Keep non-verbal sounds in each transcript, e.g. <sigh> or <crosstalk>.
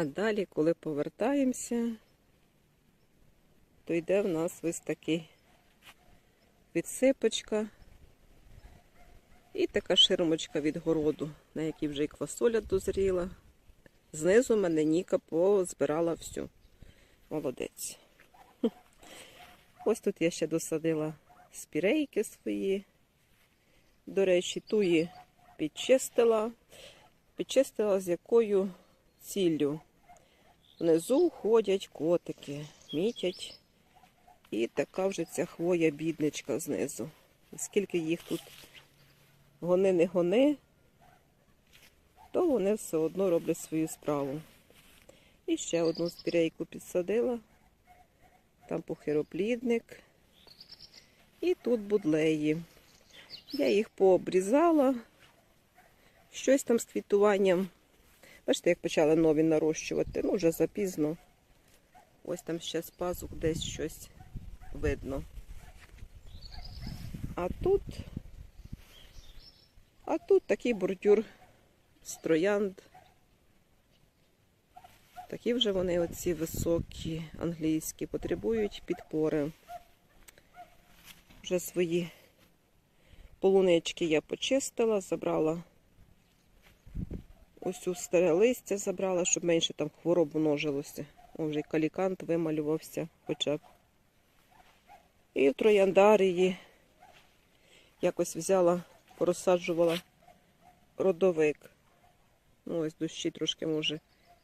А далі, коли повертаємося, то йде в нас ось такий підсипочка і така ширмочка від городу, на якій вже і квасоля дозріла. Знизу мене Ніка позбирала всю. Молодець. Ось тут я ще досадила спірейки свої. До речі, туї підчистила. Підчистила з якою ціллю. Внизу ходять котики, мітять. І така вже ця хвоя бідничка знизу. Скільки їх тут гони не гони, то вони все одно роблять свою справу. І ще одну спірейку підсадила. Там похироплідник. І тут будлеї. Я їх пообрізала. Щось там з квітуванням. Бачите, як почали нові нарощувати. Ну, вже запізно. Ось там ще з пазух десь щось видно. А тут, а тут такий бордюр з троянд. Такі вже вони оці високі, англійські, потребують підпори. Вже свої полунички я почистила, забрала ось у старе листя забрала, щоб менше там хвороб множилося. О, вже калікант вималювався хоча б. І в трояндарії якось взяла, порозсаджувала родовик. Ну, ось дощі трошки, може,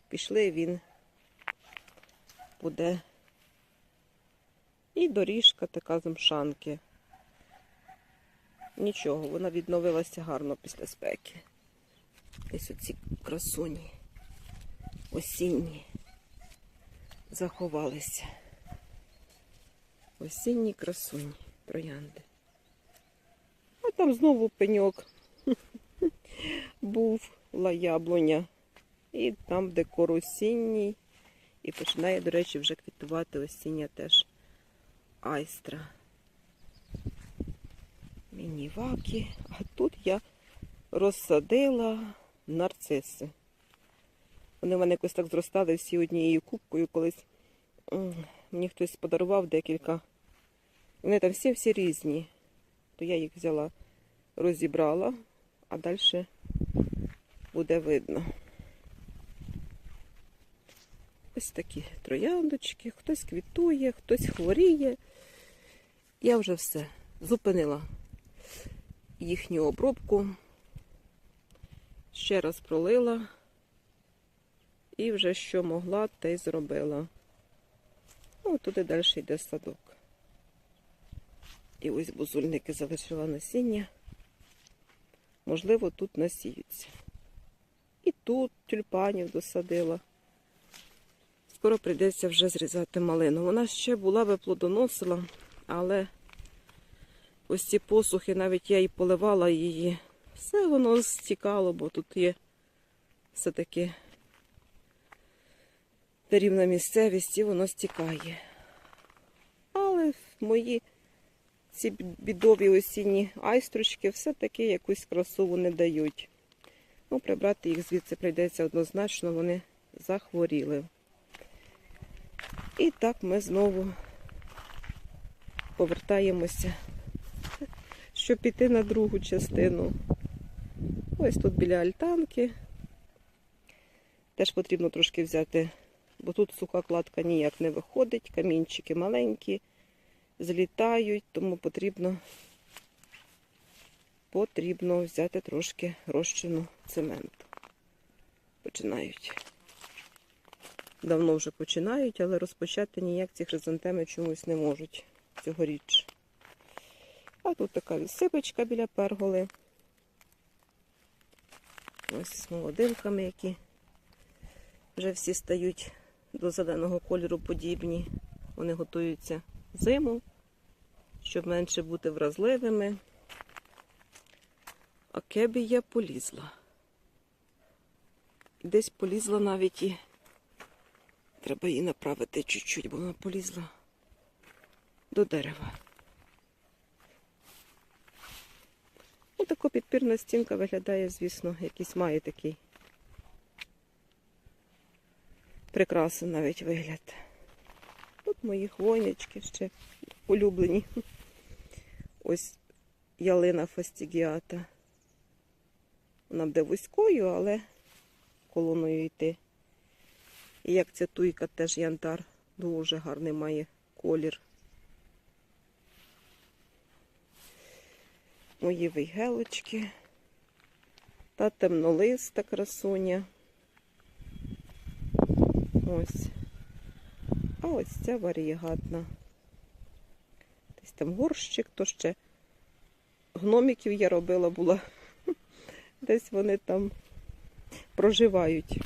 пішли, він буде. І доріжка така з мшанки. Нічого, вона відновилася гарно після спеки. Ось оці красуні осінні заховалися. Осінні красуні троянди. А там знову пеньок <laughs> був яблуня. І там декор осінній. І починає, до речі, вже квітувати осіння теж айстра. Мініваки. А тут я розсадила нарциси. Вони в мене якось так зростали всі однією кубкою колись. Мені хтось подарував декілька. Вони там всі всі різні. То я їх взяла, розібрала, а далі буде видно. Ось такі трояндочки, хтось квітує, хтось хворіє. Я вже все зупинила їхню обробку. Ще раз пролила і вже що могла, те й зробила. Ну, туди далі йде садок. І ось бузульники залишила насіння. Можливо, тут насіються. І тут тюльпанів досадила. Скоро прийдеться вже зрізати малину. Вона ще була би плодоносила, але ось ці посухи, навіть я і поливала її. Все воно стікало, бо тут є все-таки рівна місцевість і воно стікає. Але мої ці бідові осінні айстрочки все-таки якусь красу вони дають. Ну, прибрати їх звідси прийдеться однозначно, вони захворіли. І так ми знову повертаємося, щоб піти на другу частину. Ось тут біля альтанки. Теж потрібно трошки взяти, бо тут суха кладка ніяк не виходить, камінчики маленькі, злітають, тому потрібно, потрібно взяти трошки розчину цементу. Починають. Давно вже починають, але розпочати ніяк ці хризантеми чомусь не можуть цьогоріч. А тут така відсипочка біля перголи. Ось з молодинками, які вже всі стають до зеленого кольору подібні. Вони готуються зиму, щоб менше бути вразливими. А кебі я полізла. Десь полізла навіть і треба її направити чуть-чуть, бо вона полізла до дерева. Така підпірна стінка виглядає, звісно, якийсь має такий Прекрасний навіть вигляд. Тут мої хвойнички ще улюблені. Ось ялина фастігіата. Вона буде вузькою, але колоною йти. І як ця туйка теж янтар. Дуже гарний має колір. Мої вейгелочки. Та темнолиста красуня. Ось. А ось ця варієгатна. Десь там горщик, то ще гномиків я робила була. <laughs> Десь вони там проживають.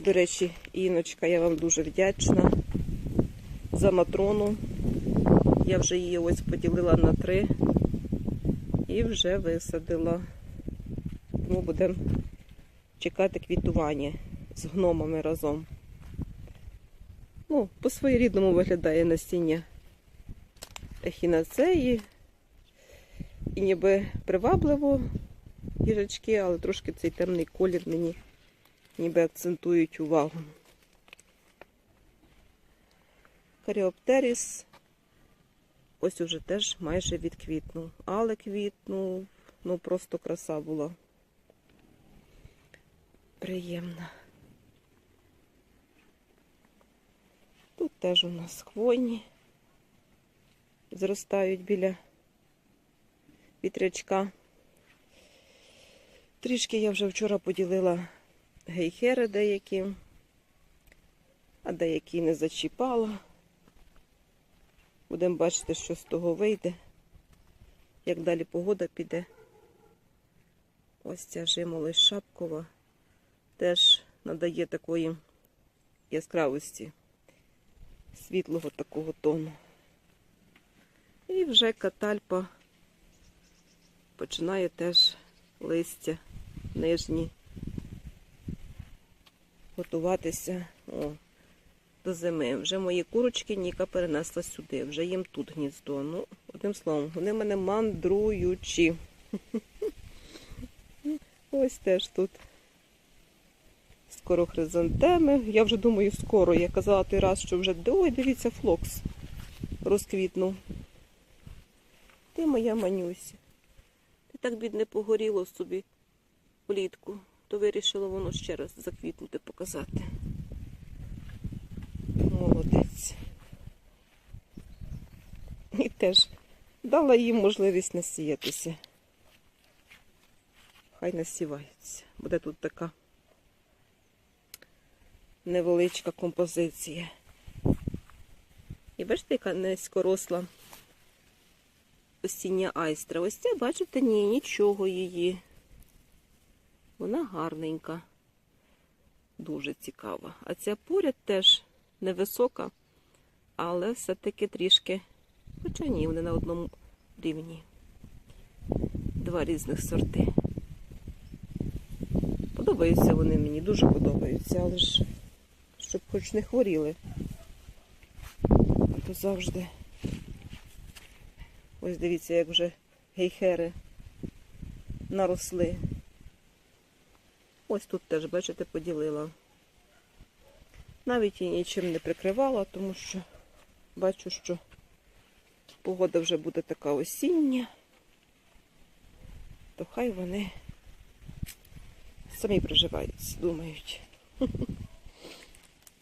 До речі, Іночка, я вам дуже вдячна за матрону. Я вже її ось поділила на три і вже висадила. Тому будемо чекати квітування з гномами разом. Ну, по своєрідному виглядає насіння ехінацеї. І ніби привабливо їжачки, але трошки цей темний колір мені ніби акцентують увагу. Каріоптеріс ось уже теж майже відквітнув. Але квітнув, ну просто краса була. Приємна. Тут теж у нас хвойні зростають біля вітрячка. Трішки я вже вчора поділила гейхери деякі, а деякі не зачіпала. Будемо бачити, що з того вийде, як далі погода піде. Ось ця жимолость шапкова теж надає такої яскравості, світлого такого тону. І вже катальпа починає теж листя нижні готуватися о, до зими. Вже мої курочки Ніка перенесла сюди, вже їм тут гніздо. Ну, одним словом, вони мене мандруючі. <laughs> Ось теж тут. Скоро хризантеми. Я вже думаю, скоро. Я казала той раз, що вже ой, дивіться, флокс розквітнув. Ти моя манюся. Ти так бідне погоріло собі влітку, то вирішила воно ще раз заквітнути, показати. Молодець. І теж дала їм можливість насіятися. Хай насіваються. Буде тут така невеличка композиція. І бачите, яка низькоросла осіння айстра. Ось це, бачите, ні, нічого її. Вона гарненька, дуже цікава. А ця поряд теж невисока, але все-таки трішки, хоча ні, вони на одному рівні. Два різних сорти. Подобаються вони мені, дуже подобаються, але ж щоб хоч не хворіли. А то завжди. Ось дивіться, як вже гейхери наросли. Ось тут теж, бачите, поділила. Навіть її нічим не прикривала, тому що бачу, що погода вже буде така осіння, то хай вони самі приживаються, думають.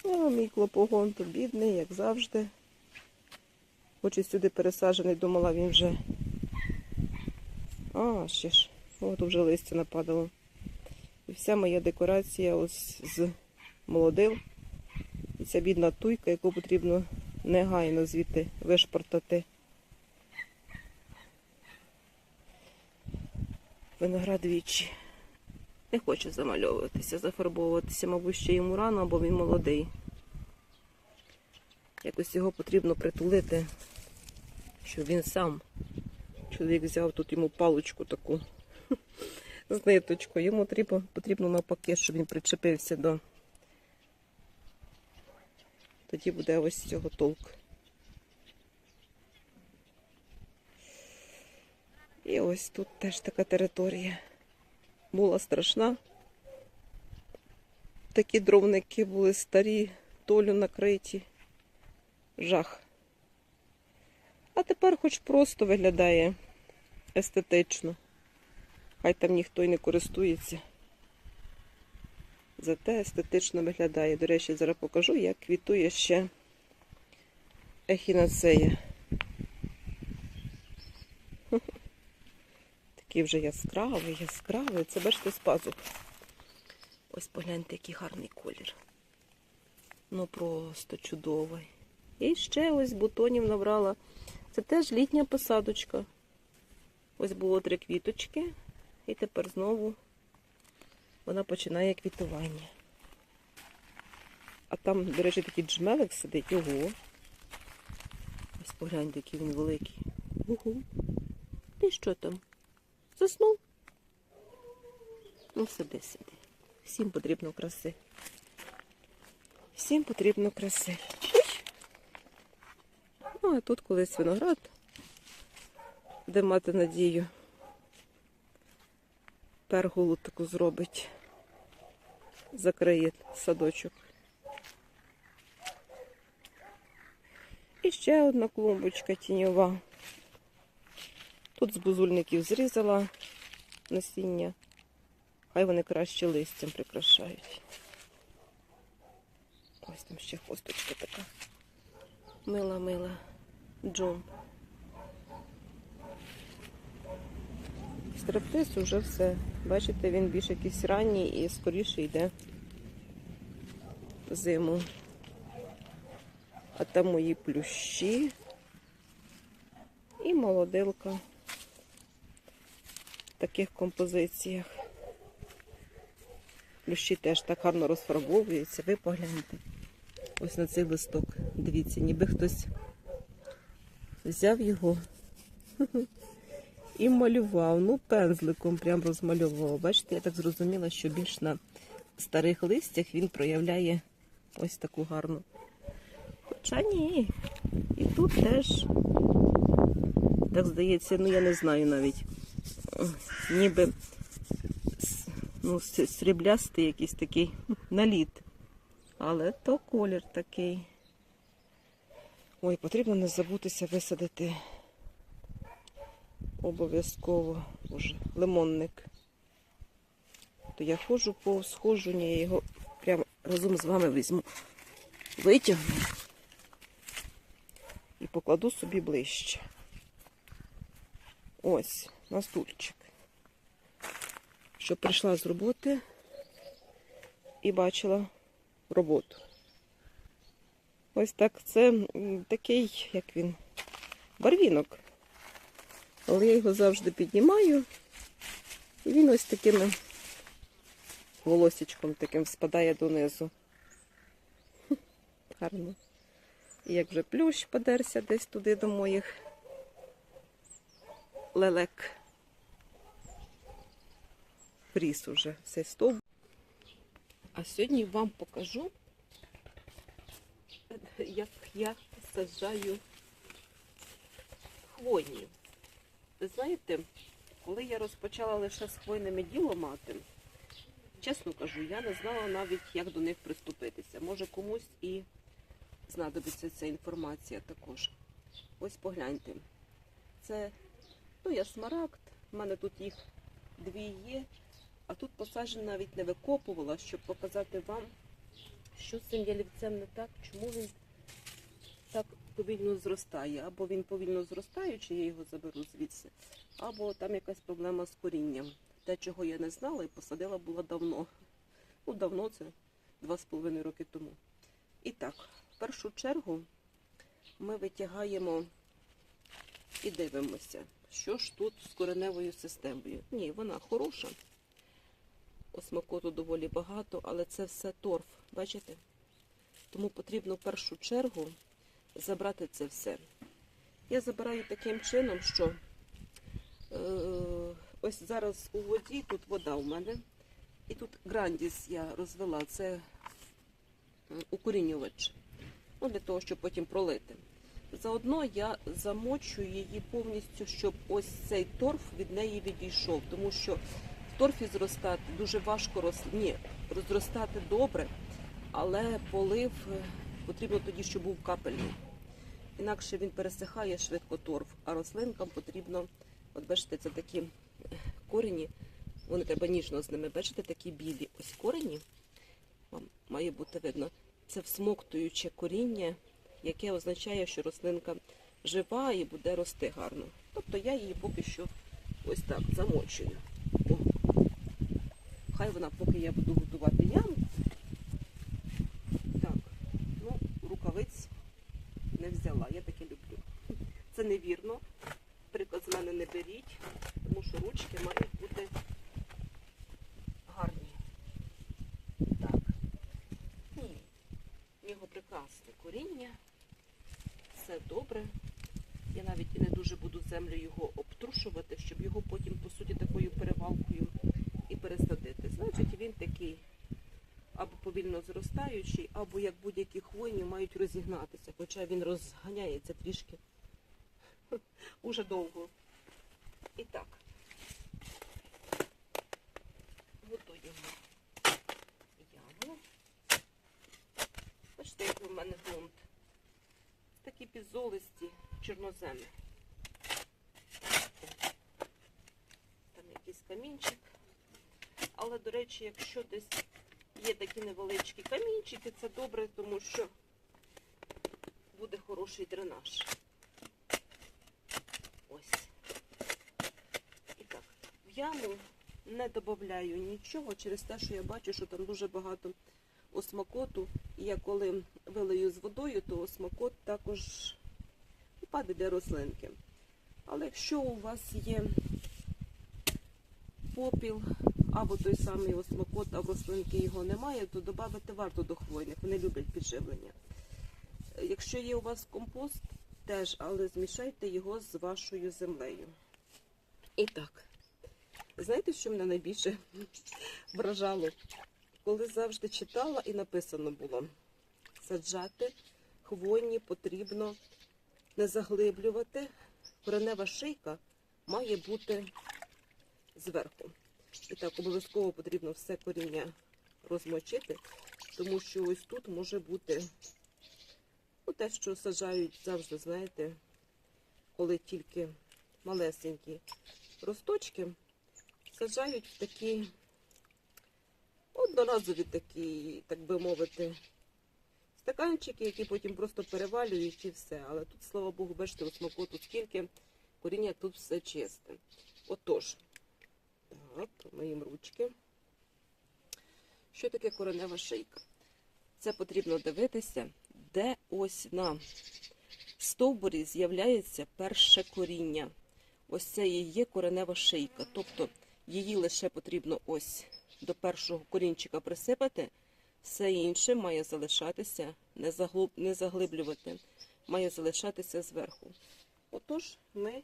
А <laughs> мій клопогон то бідний, як завжди. Хоч і сюди пересаджений, думала він вже. А, ще ж, от вже листя нападало. І вся моя декорація ось з молодил. Ця бідна туйка, яку потрібно негайно звідти вишпортати. Виноград вічі. Не хоче замальовуватися, зафарбовуватися, мабуть, ще йому рано, або він молодий. Якось його потрібно притулити, щоб він сам. Чоловік взяв тут йому паличку таку <laughs> з ниточкою. Йому потрібно навпаки, щоб він причепився до. Тоді буде ось цього толк. І ось тут теж така територія. Була страшна. такі дровники були старі, толю накриті. Жах. А тепер хоч просто виглядає естетично. Хай там ніхто й не користується. Зате естетично виглядає. До речі, зараз покажу, як квітує ще ехінацея. <laughs> Такий вже яскравий, яскравий. Це бачите з пазух. Ось погляньте, який гарний колір. Ну просто чудовий. І ще ось бутонів набрала. Це теж літня посадочка. Ось було три квіточки, і тепер знову вона починає квітування. А там, до речі, такий джмелик сидить. Ого. Ось погляньте, який він великий. Угу. Ти що там? Заснув? Ну, сиди, сиди. Всім потрібно краси. Всім потрібно краси. Ну, а тут колись виноград, де мати надію. Перголу таку зробить. Закриє садочок. І ще одна клумбочка тіньова. Тут з бузульників зрізала насіння. Хай вони краще листям прикрашають. Ось там ще хосточка така. Мила-мила. Джон. Стрептиз уже все. Бачите, він більш якийсь ранній і скоріше йде в зиму. А там мої плющі і молодилка в таких композиціях. Плющі теж так гарно розфарбовуються. Ви погляньте. Ось на цей листок. Дивіться, ніби хтось взяв його <laughs> і малював. Ну, пензликом прям розмальовував. Бачите, я так зрозуміла, що більш на старих листях він проявляє ось таку гарну. Хоча ні. І тут теж, так здається, ну я не знаю навіть. Ніби ну, сріблястий якийсь такий наліт. Але то колір такий. Ой, потрібно не забутися висадити обов'язково Боже, лимонник. То я ходжу повз, ходжу, ні, я його прямо разом з вами візьму. Витягну і покладу собі ближче. Ось, на стульчик. Що прийшла з роботи і бачила роботу. Ось так це такий, як він, барвінок. Але я його завжди піднімаю. І він ось таким волосічком таким спадає донизу. <laughs> Гарно. І як вже плющ подерся десь туди до моїх лелек. Пріс уже цей стовп. А сьогодні вам покажу, як я саджаю хвойні. Знаєте, коли я розпочала лише з хвойними діло мати, чесно кажу, я не знала навіть, як до них приступитися. Може комусь і знадобиться ця інформація також. Ось погляньте. Це ну, я смарагд, в мене тут їх дві є, а тут посаджена навіть не викопувала, щоб показати вам, що з цим ялівцем не так, чому він повільно зростає. Або він повільно зростаючи, я його заберу звідси, або там якась проблема з корінням. Те, чого я не знала і посадила була давно. Ну, давно це два з половиною роки тому. І так, в першу чергу ми витягаємо і дивимося, що ж тут з кореневою системою. Ні, вона хороша. Осмакоту доволі багато, але це все торф, бачите? Тому потрібно в першу чергу забрати це все. Я забираю таким чином, що е, ось зараз у воді, тут вода у мене, і тут грандіс я розвела, це укорінювач. Ну, для того, щоб потім пролити. Заодно я замочу її повністю, щоб ось цей торф від неї відійшов, тому що в торфі зростати дуже важко рос... Ні, розростати добре, але полив е, потрібно тоді, щоб був капельний. Інакше він пересихає швидко торф, а рослинкам потрібно, от бачите, це такі е, корені, вони треба ніжно з ними. Бачите, такі білі. Ось корені, вам має бути видно, це всмоктуюче коріння, яке означає, що рослинка жива і буде рости гарно. Тобто я її поки що ось так замочую. О. Хай вона, поки я буду готувати яму. Так, ну, рукавиць не взяла, я таке люблю. Це невірно. Приклад з мене не беріть, тому що ручки мають бути гарні. Так. Ні. В нього прекрасне коріння. Все добре. Я навіть і не дуже буду землю його обтрушувати, щоб його потім, по суті, такою перевалкою і пересадити. Значить, він такий або повільно зростаючий, або як будь-які хвойні мають розігнатися, хоча він розганяється трішки <laughs> уже довго. І так, готуємо яму. Бачите, як у мене ґрунт. Такі підзолисті чорноземи. Там якийсь камінчик. Але, до речі, якщо десь є такі невеличкі камінчики, це добре, тому що буде хороший дренаж. Ось. І так, в яму не додаю нічого через те, що я бачу, що там дуже багато осмакоту. І я коли вилию з водою, то осмакот також паде для рослинки. Але якщо у вас є попіл або той самий осмокот, а в рослинки його немає, то додати варто до хвойних. Вони люблять підживлення. Якщо є у вас компост, теж, але змішайте його з вашою землею. І так, знаєте, що мене найбільше <laughs> вражало? Коли завжди читала і написано було, саджати хвойні потрібно не заглиблювати. Коренева шийка має бути зверху. І так, обов'язково потрібно все коріння розмочити, тому що ось тут може бути ну, те, що саджають завжди, знаєте, коли тільки малесенькі росточки, саджають в такі одноразові такі, так би мовити, стаканчики, які потім просто перевалюють і все. Але тут, слава Богу, бачите, у смакоту скільки коріння тут все чисте. Отож, так, помиємо ручки. Що таке коренева шийка? Це потрібно дивитися, де ось на стовбурі з'являється перше коріння. Ось це і є коренева шийка. Тобто її лише потрібно ось до першого корінчика присипати, все інше має залишатися, не заглиблювати, має залишатися зверху. Отож, ми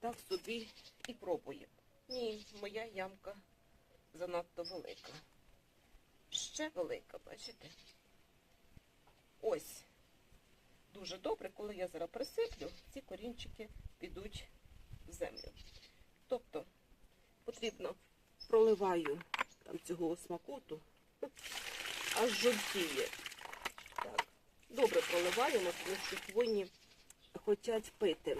так собі і пробуємо. Ні, моя ямка занадто велика. Ще велика, бачите? Ось. Дуже добре, коли я зараз присиплю, ці корінчики підуть в землю. Тобто потрібно проливаю там цього смакоту, <laughs> аж жовтіє. Так, добре проливаємо, тому що хвойні хочуть пити.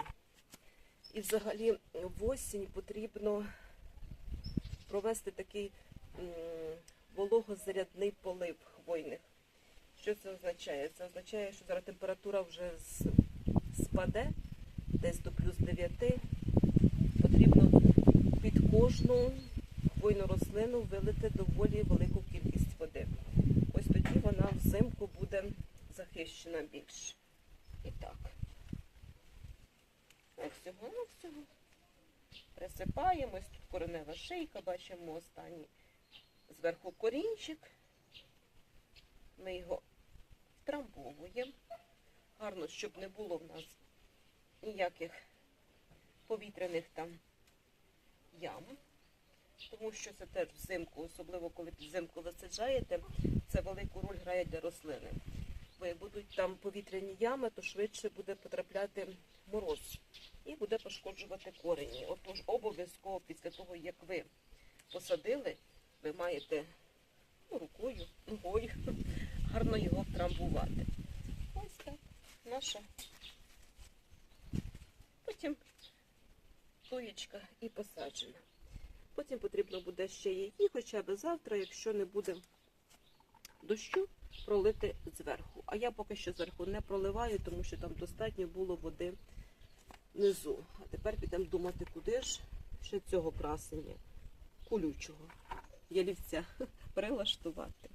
І взагалі в осінь потрібно провести такий вологозарядний полив хвойних. Що це означає? Це означає, що зараз температура вже спаде десь до плюс 9. Потрібно під кожну хвойну рослину вилити доволі велику кількість води. Ось тоді вона взимку буде захищена більше. І так. Ось всього, ну всього. Присипаємо, ось тут коренева шийка, бачимо останній зверху корінчик. Ми його втрамбовуємо. Гарно, щоб не було в нас ніяких повітряних там ям. Тому що це теж взимку, особливо коли взимку висаджаєте, це велику роль грає для рослини. Бо будуть там повітряні ями, то швидше буде потрапляти мороз і буде пошкоджувати корені. Отож, обов'язково після того, як ви посадили, ви маєте ну, рукою, ногою <laughs> гарно його трамбувати. Ось так, наша. Потім туєчка і посаджена. Потім потрібно буде ще її, хоча б завтра, якщо не буде дощу, пролити зверху. А я поки що зверху не проливаю, тому що там достатньо було води внизу. А тепер підемо думати, куди ж ще цього красення колючого ялівця <laughs> прилаштувати.